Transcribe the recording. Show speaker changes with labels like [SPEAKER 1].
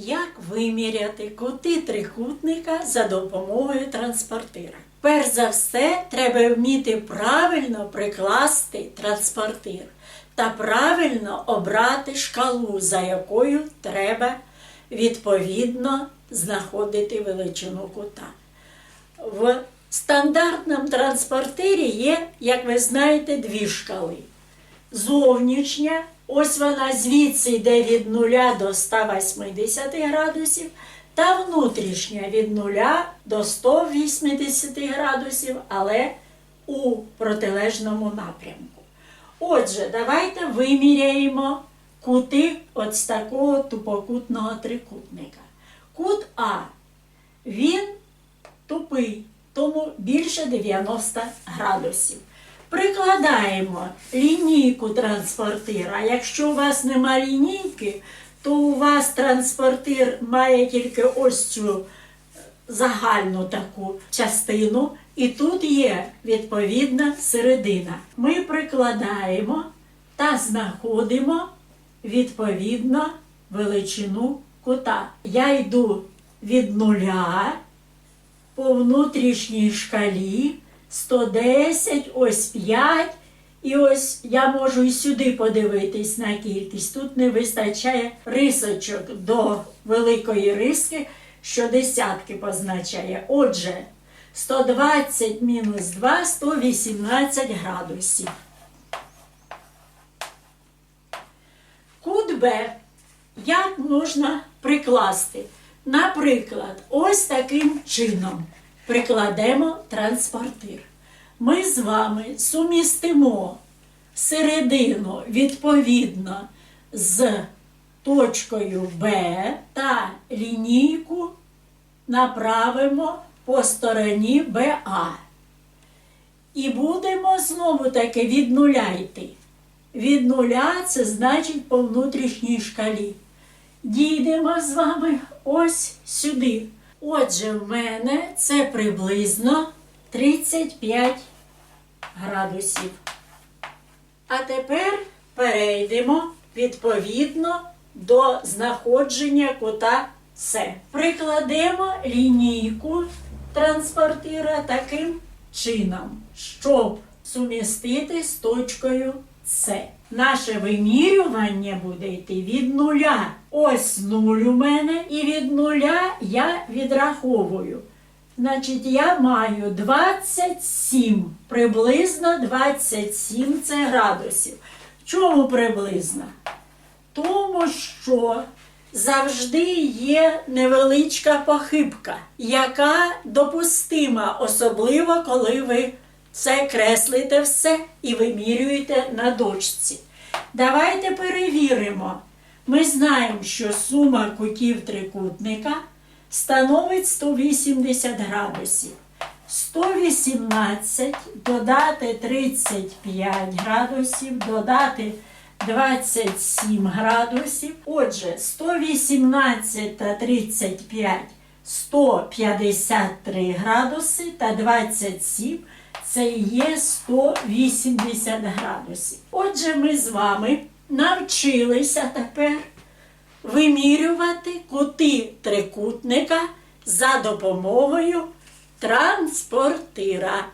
[SPEAKER 1] Як виміряти кути трикутника за допомогою транспортира? Перш за все, треба вміти правильно прикласти транспортир та правильно обрати шкалу, за якою треба відповідно знаходити величину кута. В стандартному транспортирі є, як ви знаєте, дві шкали. Зовнішня, ось вона звідси йде від 0 до 180 градусів, та внутрішня від 0 до 180 градусів, але у протилежному напрямку. Отже, давайте виміряємо кути от з такого тупокутного трикутника. Кут А, він тупий, тому більше 90 градусів. Прикладаємо лінійку транспортира. Якщо у вас нема лінійки, то у вас транспортир має тільки ось цю загальну таку частину, і тут є відповідна середина. Ми прикладаємо та знаходимо відповідно величину кута. Я йду від нуля по внутрішній шкалі 110, ось 5. І ось я можу і сюди подивитись на кількість. Тут не вистачає рисочок до великої риски, що десятки позначає. Отже, 120 мінус 2 118 градусів. Кут Б як можна прикласти? Наприклад, ось таким чином прикладемо транспортир. Ми з вами сумістимо середину відповідно з точкою Б та лінійку направимо по стороні БА. І будемо знову таки від нуля йти. Від нуля це значить по внутрішній шкалі. Дійдемо з вами ось сюди. Отже, в мене це приблизно 35 градусів. А тепер перейдемо відповідно до знаходження кута С. Прикладемо лінійку транспортира таким чином, щоб сумістити з точкою С. Наше вимірювання буде йти від нуля. Ось нуль у мене, і від нуля я відраховую. Значить, я маю 27, приблизно 27 це градусів. Чому приблизно? Тому що завжди є невеличка похибка, яка допустима, особливо коли ви це креслите все і вимірюєте на дошці. Давайте перевіримо. Ми знаємо, що сума кутів трикутника становить 180 градусів. 118 додати 35 градусів, додати 27 градусів. Отже, 118 та 35 153 градуси та 27 це є 180 градусів. Отже, ми з вами навчилися тепер вимірювати кути трикутника за допомогою транспортира.